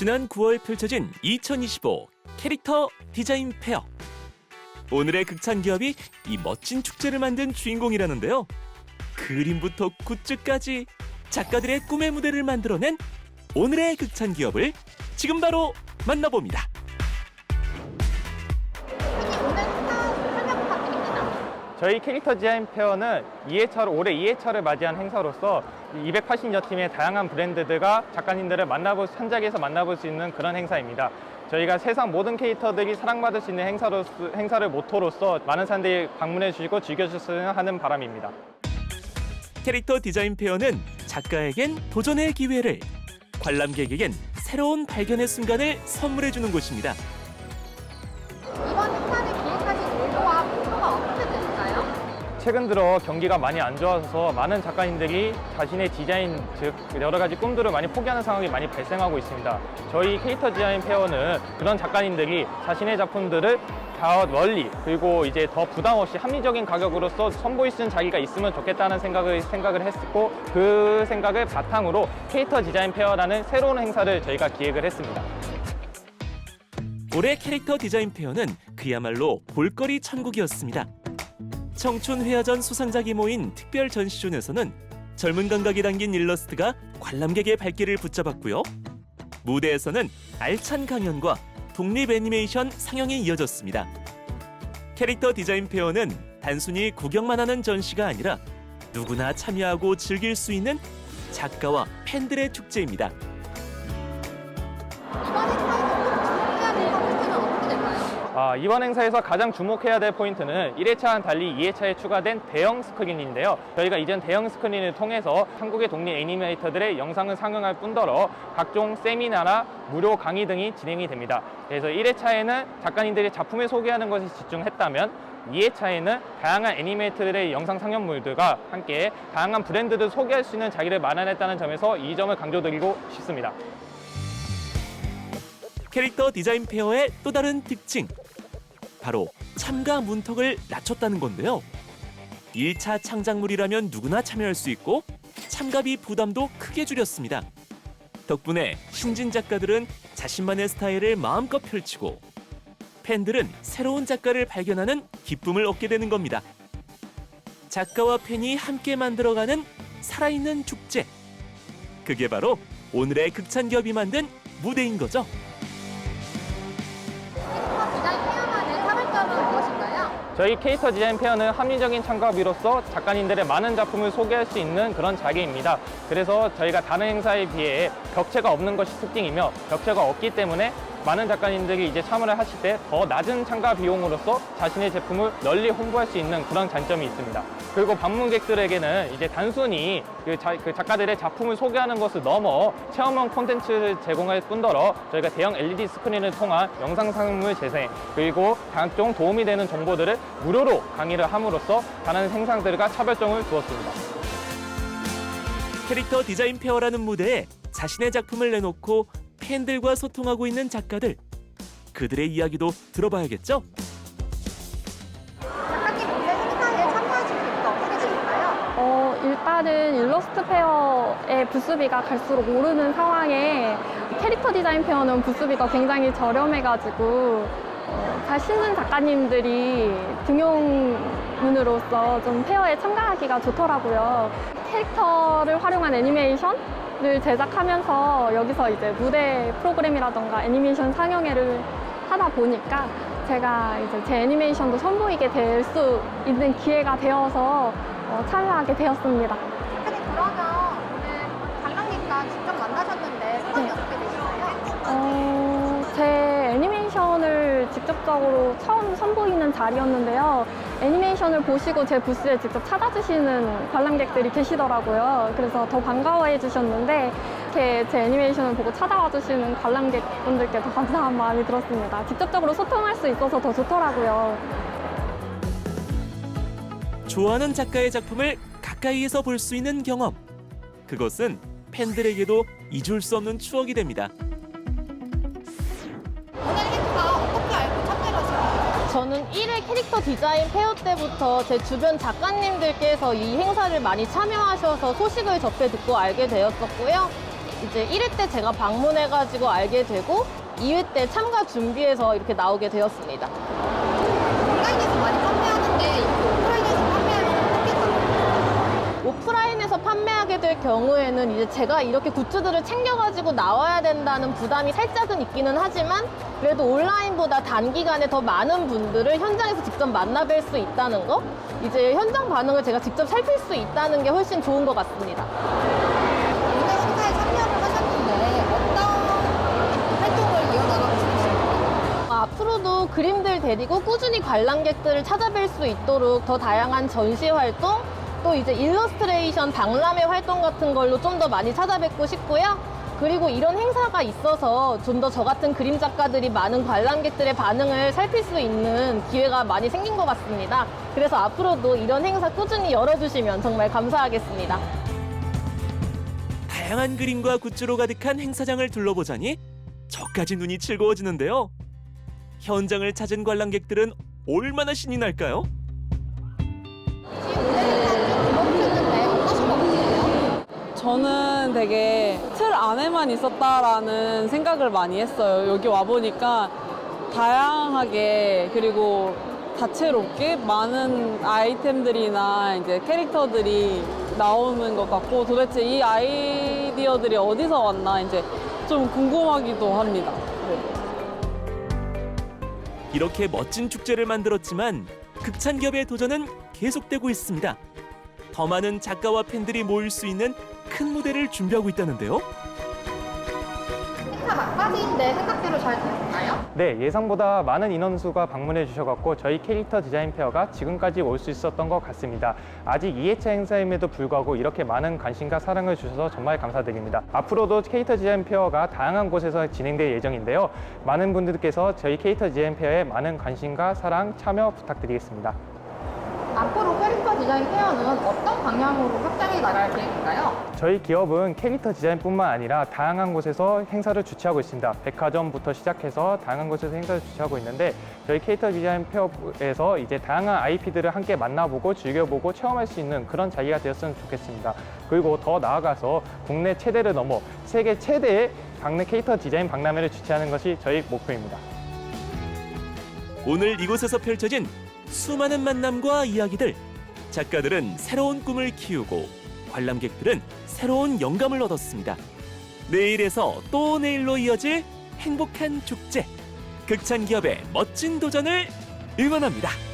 지난 9월 펼쳐진 2025 캐릭터 디자인 페어. 오늘의 극찬 기업이 이 멋진 축제를 만든 주인공이라는데요. 그림부터 굿즈까지 작가들의 꿈의 무대를 만들어낸 오늘의 극찬 기업을 지금 바로 만나봅니다. 저희 캐릭터 디자인 페어는 2회차로 올해 2회차를 맞이한 행사로서 280여 팀의 다양한 브랜드들과 작가님들을 만나볼 현장에서 만나볼 수 있는 그런 행사입니다. 저희가 세상 모든 캐릭터들이 사랑받을 수 있는 행사로 행사를 모토로서 많은 사람들이 방문해 주시고 즐겨 주셨으면 하는 바람입니다. 캐릭터 디자인 페어는 작가에겐 도전의 기회를, 관람객에겐 새로운 발견의 순간을 선물해 주는 곳입니다. 최근 들어 경기가 많이 안 좋아서 많은 작가님들이 자신의 디자인 즉 여러 가지 꿈들을 많이 포기하는 상황이 많이 발생하고 있습니다. 저희 캐릭터 디자인 페어는 그런 작가님들이 자신의 작품들을 더 멀리 그리고 이제 더 부담 없이 합리적인 가격으로서 선보일 수 있는 자기가 있으면 좋겠다는 생각을 생각을 했고 그 생각을 바탕으로 캐릭터 디자인 페어라는 새로운 행사를 저희가 기획을 했습니다. 올해 캐릭터 디자인 페어는 그야말로 볼거리 천국이었습니다. 청춘 회화전 수상작이 모인 특별 전시존에서는 젊은 감각이 담긴 일러스트가 관람객의 발길을 붙잡았고요. 무대에서는 알찬 강연과 독립 애니메이션 상영이 이어졌습니다. 캐릭터 디자인 페어는 단순히 구경만 하는 전시가 아니라 누구나 참여하고 즐길 수 있는 작가와 팬들의 축제입니다. 아, 이번 행사에서 가장 주목해야 될 포인트는 1회차와는 달리 2회차에 추가된 대형 스크린인데요. 저희가 이전 대형 스크린을 통해서 한국의 독립 애니메이터들의 영상을 상영할 뿐더러 각종 세미나나 무료 강의 등이 진행이 됩니다. 그래서 1회차에는 작가님들이 작품을 소개하는 것에 집중했다면 2회차에는 다양한 애니메이터들의 영상 상영물들과 함께 다양한 브랜드를 소개할 수 있는 자리를 마련했다는 점에서 이 점을 강조드리고 싶습니다. 캐릭터 디자인 페어의 또 다른 특징 바로 참가 문턱을 낮췄다는 건데요. 1차 창작물이라면 누구나 참여할 수 있고 참가비 부담도 크게 줄였습니다. 덕분에 신진 작가들은 자신만의 스타일을 마음껏 펼치고 팬들은 새로운 작가를 발견하는 기쁨을 얻게 되는 겁니다. 작가와 팬이 함께 만들어가는 살아있는 축제. 그게 바로 오늘의 극찬기업이 만든 무대인 거죠. 저희 캐릭터 디자인 페어는 합리적인 참가비로서 작가님들의 많은 작품을 소개할 수 있는 그런 자리입니다. 그래서 저희가 다른 행사에 비해 격체가 없는 것이 특징이며 격체가 없기 때문에 많은 작가님들이 이제 참여를 하실 때 더 낮은 참가 비용으로서 자신의 제품을 널리 홍보할 수 있는 그런 장점이 있습니다. 그리고 방문객들에게는 이제 단순히 그, 자- 그 작가들의 작품을 소개하는 것을 넘어 체험형 콘텐츠를 제공할 뿐더러 저희가 대형 LED 스크린을 통한 영상 상물 재생 그리고 각종 도움이 되는 정보들을 무료로 강의를 함으로써 다른 생산들과 차별점을 두었습니다. 캐릭터 디자인 페어라는 무대에 자신의 작품을 내놓고 팬들과 소통하고 있는 작가들. 그들의 이야기도 들어봐야겠죠? 작가님 오늘 행사에 참여하신 이유가 어떻게 되실까요? 어, 일단은 일러스트 페어의 부스비가 갈수록 오르는 상황에 캐릭터 디자인 페어는 부스비가 굉장히 저렴해가지고 어, 잘 신는 작가님들이 등용 문으로서 좀 페어에 참가하기가 좋더라고요. 캐릭터를 활용한 애니메이션을 제작하면서 여기서 이제 무대 프로그램이라던가 애니메이션 상영회를 하다 보니까 제가 이제 제 애니메이션도 선보이게 될 수 있는 기회가 되어서 어, 참여하게 되었습니다. 직접적으로 처음 선보이는 자리였는데요. 애니메이션을 보시고 제 부스에 직접 찾아주시는 관람객들이 계시더라고요. 그래서 더 반가워해 주셨는데, 이렇게 제 애니메이션을 보고 찾아와 주시는 관람객분들께 더 감사한 마음이 들었습니다. 직접적으로 소통할 수 있어서 더 좋더라고요. 좋아하는 작가의 작품을 가까이에서 볼 수 있는 경험. 그것은 팬들에게도 잊을 수 없는 추억이 됩니다. 1회 캐릭터 디자인 페어 때부터 제 주변 작가님들께서 이 행사를 많이 참여하셔서 소식을 접해 듣고 알게 되었었고요. 이제 1회 때 제가 방문해가지고 알게 되고 2회 때 참가 준비해서 이렇게 나오게 되었습니다. 온라인에서 많이 오프라인에서 판매하게 될 경우에는 이제 제가 이렇게 굿즈들을 챙겨가지고 나와야 된다는 부담이 살짝은 있기는 하지만 그래도 온라인보다 단기간에 더 많은 분들을 현장에서 직접 만나뵐 수 있다는 거 이제 현장 반응을 제가 직접 살필 수 있다는 게 훨씬 좋은 것 같습니다. 오늘 행사에 참여를 하셨는데 어떤 활동을 이어나가고 싶으신가요? 어, 앞으로도 그림들 데리고 꾸준히 관람객들을 찾아뵐 수 있도록 더 다양한 전시 활동, 또 이제 일러스트레이션 박람회 활동 같은 걸로 좀 더 많이 찾아뵙고 싶고요. 그리고 이런 행사가 있어서 좀 더 저 같은 그림 작가들이 많은 관람객들의 반응을 살필 수 있는 기회가 많이 생긴 것 같습니다. 그래서 앞으로도 이런 행사 꾸준히 열어주시면 정말 감사하겠습니다. 다양한 그림과 굿즈로 가득한 행사장을 둘러보자니 저까지 눈이 즐거워지는데요. 현장을 찾은 관람객들은 얼마나 신이 날까요? 저는 되게 틀 안에만 있었다라는 생각을 많이 했어요. 여기 와보니까 다양하게 그리고 다채롭게 많은 아이템들이나 이제 캐릭터들이 나오는 것 같고 도대체 이 아이디어들이 어디서 왔나 이제 좀 궁금하기도 합니다. 네. 이렇게 멋진 축제를 만들었지만 극찬겹의 도전은 계속되고 있습니다. 더 많은 작가와 팬들이 모일 수 있는 큰 무대를 준비하고 있다는데요. 행사 막바지인데 생각대로 잘 되나요? 네, 예상보다 많은 인원수가 방문해 주셔갖고 저희 캐릭터 디자인 페어가 지금까지 올 수 있었던 것 같습니다. 아직 2회차 행사임에도 불구하고 이렇게 많은 관심과 사랑을 주셔서 정말 감사드립니다. 앞으로도 캐릭터 디자인 페어가 다양한 곳에서 진행될 예정인데요. 많은 분들께서 저희 캐릭터 디자인 페어에 많은 관심과 사랑, 참여 부탁드리겠습니다. 앞으로 디자인 페어는 어떤 방향으로 확장해 나갈 계획인가요? 저희 기업은 캐릭터 디자인뿐만 아니라 다양한 곳에서 행사를 주최하고 있습니다. 백화점부터 시작해서 다양한 곳에서 행사를 주최하고 있는데 저희 캐릭터 디자인 페어에서 이제 다양한 IP들을 함께 만나보고 즐겨보고 체험할 수 있는 그런 자리가 되었으면 좋겠습니다. 그리고 더 나아가서 국내 최대를 넘어 세계 최대의 박내 캐릭터 디자인 박람회를 주최하는 것이 저희 목표입니다. 오늘 이곳에서 펼쳐진 수많은 만남과 이야기들. 작가들은 새로운 꿈을 키우고 관람객들은 새로운 영감을 얻었습니다. 내일에서 또 내일로 이어질 행복한 축제. 극찬 기업의 멋진 도전을 응원합니다.